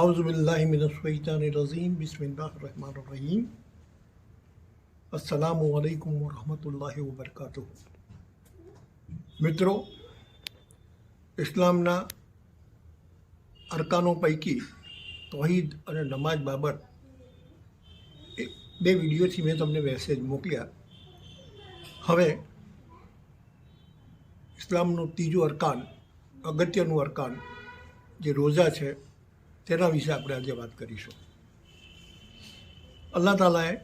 આઉઝબિલ્લાહીમિનશૈતાનરજીમ બિસ્મિલ્લાહ રહેમાન રહીમ અસલામ વાલેકુમ વરહમતુલ્લાહ વબરકાતુ મિત્રો ઇસ્લામના અરકાનો પૈકી તોહીદ અને નમાજ બાબત બે વિડીયોથી મેં તમને મેસેજ મોકલ્યા. હવે ઇસ્લામનું ત્રીજું અરકાન, અગત્યનું અરકાન જે રોઝા છે તેના વિશે આપણે આજે વાત કરીશું. અલ્લાહ તાલાએ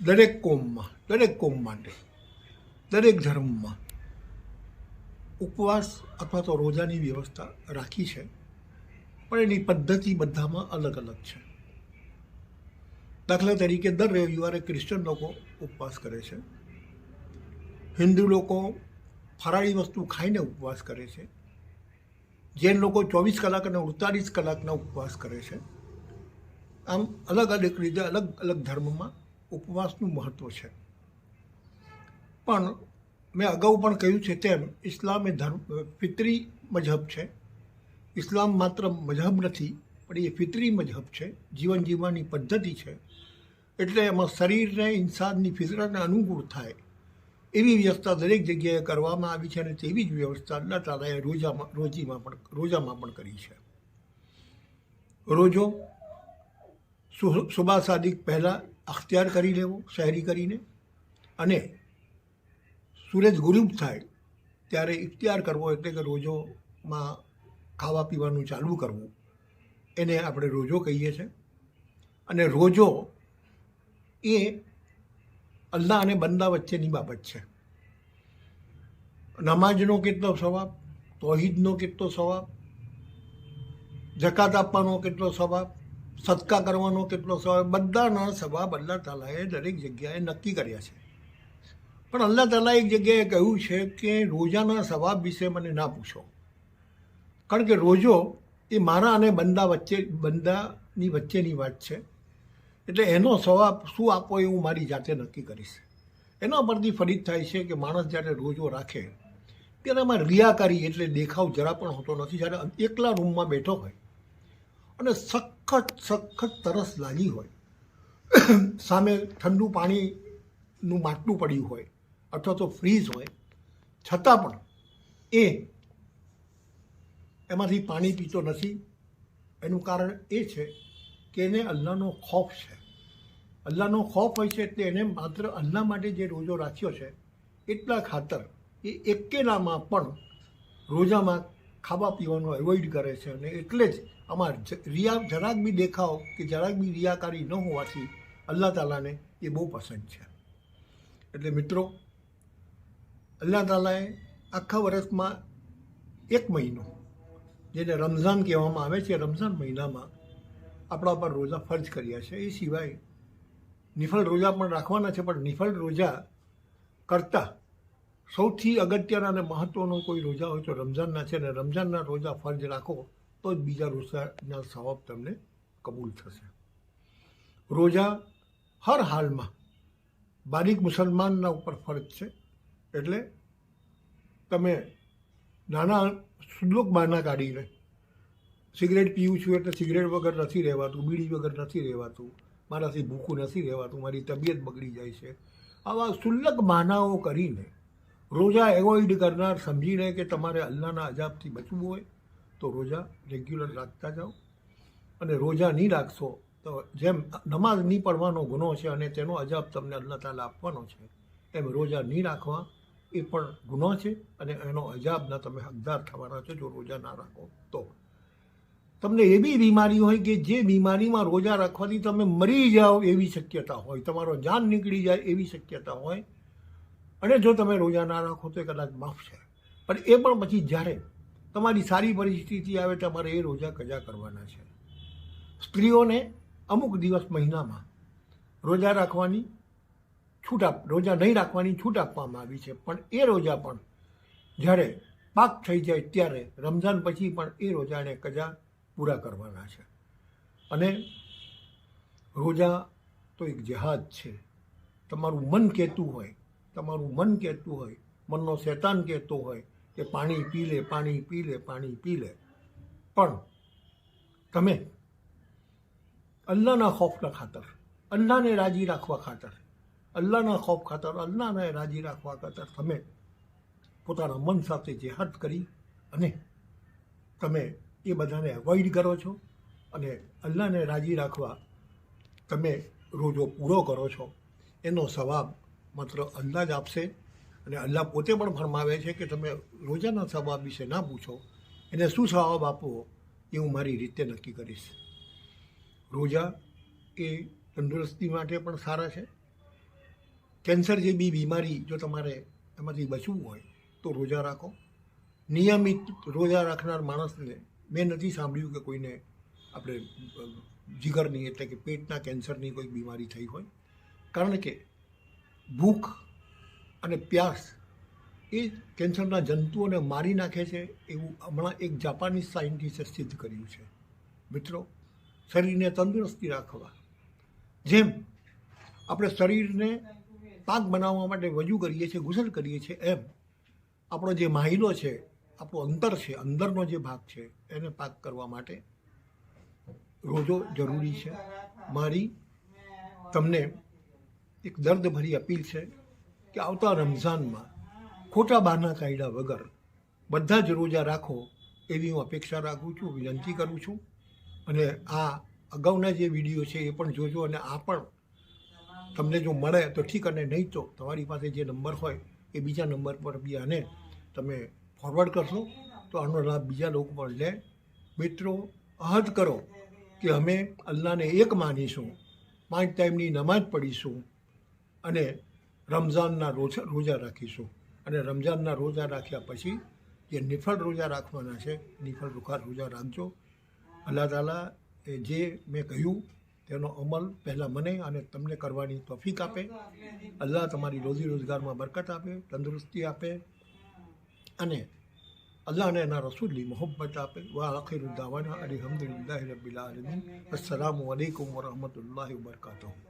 દરેક કોમમાં, દરેક કોમ માટે, દરેક ધર્મમાં ઉપવાસ અથવા તો રોજાની વ્યવસ્થા રાખી છે, પણ એની પદ્ધતિ બધામાં અલગ અલગ છે. દાખલા તરીકે દર રવિવારે ક્રિશ્ચન લોકો ઉપવાસ કરે છે. હિન્દુ લોકો ફરાળી વસ્તુ ખાઈને ઉપવાસ કરે છે. જૈન લોકો ચોવીસ કલાક અને અડતાલીસ કલાકના ઉપવાસ કરે છે, આમ અલગ અલગ રીતે અલગ અલગ ધર્મમાં ઉપવાસનું મહત્ત્વ છે. પણ મેં અગાઉ પણ કહ્યું છે તેમ, ઇસ્લામ એ ધર્મ, ફિતરી મજહબ છે. ઇસ્લામ માત્ર મજહબ નથી, પણ એ ફિતરી મજહબ છે, જીવન જીવવાની પદ્ધતિ છે. એટલે એમાં શરીરને, ઇન્સાનની ફિતરતને અનુકૂળ થાય. એવી વ્યવસ્થા દરેક જગ્યાએ કરવામાં આવી છે અને તેવી જ વ્યવસ્થા અલ્લાહ રોજામાં રોજીમાં પણ, રોજામાં પણ કરી છે. રોજો સુ- સુબહ સાદિક પહેલાં અખ્તિયાર કરી લેવો, શહેરી કરીને અને સૂરજ ગુરુપ થાય ત્યારે ઇખ્તિયાર કરવો એટલે કે રોજોમાં ખાવા પીવાનું ચાલુ કરવું. એને આપણે રોજો કહીએ છીએ અને રોજો એ અલ્લાહ અને બંદા વચ્ચેની બાબત છે. નમાજનો કેટલો સ્વભાવ તોહિદનો કેટલો સ્વભાવ જકાત આપવાનો કેટલો સ્વભાવ સદકા કરવાનો કેટલો સ્વભાવ બધાના સ્વભાવ અલ્લાહ તાલાએ દરેક જગ્યાએ નક્કી કર્યા છે. પણ અલ્લાહ તાલા એક જગ્યાએ કહ્યું છે કે રોજાના સ્વભાવ વિશે મને ના પૂછો. કારણ કે રોજો એ મારા અને બંદા વચ્ચે, બંદાની વચ્ચેની વાત છે. એટલે એનો સ્વભાવ શું આપવો એ હું મારી જાતે નક્કી કરીશ. એના પરથી ફરીદ થાય છે કે માણસ જ્યારે રોજો રાખે, ત્યારે એમાં રિયાકારી એટલે દેખાવ જરા પણ હોતો નથી. જ્યારે એકલા રૂમમાં બેઠો હોય અને સખત સખત તરસ લાગી હોય, સામે ઠંડુ પાણીનું માટલું પડ્યું હોય અથવા તો ફ્રીઝ હોય, છતાં પણ એ એમાંથી પાણી પીતો નથી. એનું કારણ એ છે કે એને અલ્લાહનો ખોફ છે. અલ્લાહનો ખોફ હોય છે એટલે એને માત્ર અલ્લાહ માટે જે રોજો રાખ્યો છે, એટલા ખાતર એ એકેલામાં પણ રોજામાં ખાવા પીવાનું એવોઇડ કરે છે અને એટલે જ આમાં રિયા જરાક બી દેખાવ કે જરાક બી રિયાકારી ન હોવાથી અલ્લાહ તાલાને એ બહુ પસંદ છે. એટલે મિત્રો, અલ્લાહ તાલાએ આખા વર્ષમાં એક મહિનો, જેને રમઝાન કહેવામાં આવે છે, રમઝાન મહિનામાં આપણા પર રોજા ફર્જ કર્યા છે. એ સિવાય નિફળ રોજા પણ રાખવાના છે, પણ નિફળ રોજા કરતાં સૌથી અગત્યના અને મહત્ત્વનો કોઈ રોજા હોય તો રમઝાનના છે, અને રમઝાનના રોજા ફરજ રાખો તો જ બીજા રોજાના સવાબ તમને કબૂલ થશે. રોજા હર હાલમાં બારીક મુસલમાનના ઉપર ફરજ છે, એટલે તમે નાના સુલોક બહારના કાઢીને સિગરેટ પીવું છું એટલે સિગરેટ વગર નથી રહેવાતું, બીડી વગર નથી રહેવાતું મારાથી ભૂખું નથી રહેવાતું, મારી તબિયત બગડી જાય છે. આવા સુલ્લક માનાઓ કરીને રોજા એવોઇડ કરનાર સમજીને કે તમારે અલ્લાહના અજાબથી બચવું હોય તો રોજા રેગ્યુલર રાખતા જાઓ. અને રોજા નહીં રાખશો તો જેમ નમાઝ નહીં પડવાનો ગુનો છે અને તેનો અજાબ તમને અલ્લાહ તાલા આપવાનો છે, એમ રોજા નહીં રાખવા એ પણ ગુનો છે અને એનો અજાબના તમે હકદાર થવાના છો જો રોજા ના રાખો તો. તમને એવી બીમારી હોય કે જે બીમારીમાં રોજા રાખવાથી તમે મરી જાઓ એવી શક્યતા હોય. તમારો જાન નીકળી જાય એવી શક્યતા હોય. અને જો તમે રોજા ના રાખો તો કદાચ માફ છે. પણ એ પણ પછી જ્યારે તમારી સારી પરિસ્થિતિ આવે તમારે એ રોજા કજા કરવાના છે. સ્ત્રીઓને અમુક દિવસ મહિનામાં રોજા રાખવાની છૂટ આપ, રોજા નહીં રાખવાની છૂટ આપવામાં આવી છે. પણ એ રોજા પણ જ્યારે પાક થઈ જાય ત્યારે રમઝાન પછી પણ એ રોજાને કજા પૂરા કરવાના છે. અને રોજા તો એક જહાજ છે. તમારું મન કહેતું હોય, તમારું મન કહેતું હોય, મનનો શેતાન કહેતો હોય કે પાણી પી લે, પાણી પી લે, પાણી પી લે. પણ તમે અલ્લાહના ખોફના ખાતર, અલ્લાહને રાજી રાખવા ખાતર, અલ્લાહના ખોફ ખાતર, અલ્લાહને રાજી રાખવા ખાતર તમે પોતાના મન સાથે જેહાદ કરી અને તમે એ બધાને એવોઇડ કરો છો અને અલ્લાહને રાજી રાખવા તમે રોજો પૂરો કરો છો. એનો સવાબ માત્ર અલ્લાહ જ આપશે અને અલ્લાહ પોતે પણ ફરમાવે છે કે તમે રોજાના સવાબ વિશે ના પૂછો. એને શું સવાબ આપવો એ હું મારી રીતે નક્કી કરીશ. રોજા એ તંદુરસ્તી માટે પણ સારા છે. કેન્સર જેવી બીમારી જો તમારે એમાંથી બચવું હોય તો રોજા રાખો. નિયમિત રોજા રાખનાર માણસને મેં નથી સાંભળ્યું કે કોઈને આપણે જીગરની એટલે કે પેટના કેન્સરની કોઈ બીમારી થઈ હોય. કારણ કે ભૂખ અને પ્યાસ એ કેન્સરના જંતુઓને મારી નાખે છે એવું હમણાં એક જાપાનીઝ સાયન્ટિસ્ટે સિદ્ધ કર્યું છે. મિત્રો, શરીરને તંદુરસ્તી રાખવા. જેમ આપણે શરીરને પાક બનાવવા માટે વજુ કરીએ છીએ ગુસલ કરીએ છીએ, એમ આપણો જે માહિલો છે આપણો અંતર છે, અંદરનો જે ભાગ છે, એને પાક કરવા માટે રોજો જરૂરી છે. મારી તમને એક દર્દભરી અપીલ છે કે આવતા રમઝાનમાં ખોટા બહાના કાયદા વગર બધા જ રોજા રાખો એવી હું અપેક્ષા રાખું છું, વિનંતી કરું છું. અને આ અગાઉના જે વીડિયો છે એ પણ જોજો અને આ પણ તમને જો મળે તો ઠીક અને નહીં તો તમારી પાસે જે નંબર હોય એ બીજા નંબર પર બી આને તમે ફોરવર્ડ કરશો, તો આનો લાભ બીજા લોકો પણ લે. મિત્રો, અહદ કરો કે અમે અલ્લાહને એક માનીશું, પાંચ ટાઈમની નમાજ પઢીશું અને રમઝાનના રોજા રોજા રાખીશું. અને રમઝાનના રોજા રાખ્યા પછી જે નિફળ રોજા રાખવાના છે, નિફળ રૂખા રોજા રાખજો. અલ્લાહ તાલા જે મેં કહ્યું, તેનો અમલ પહેલાં મને અને તમને કરવાની તોફીક આપે. અલ્લાહ તમારી રોજી રોજગારમાં બરકત આપે, તંદુરસ્તી આપે. અને અલ્લાહ અને એના રસૂલની મોહબ્બત આપે. વા આખિર દાવાના અલહમદુલિલ્લાહ રબીલ આલમીન. અસ્સલામુ અલૈકુમ વરહમતુલ્લાહિ વબરકાતુહુ.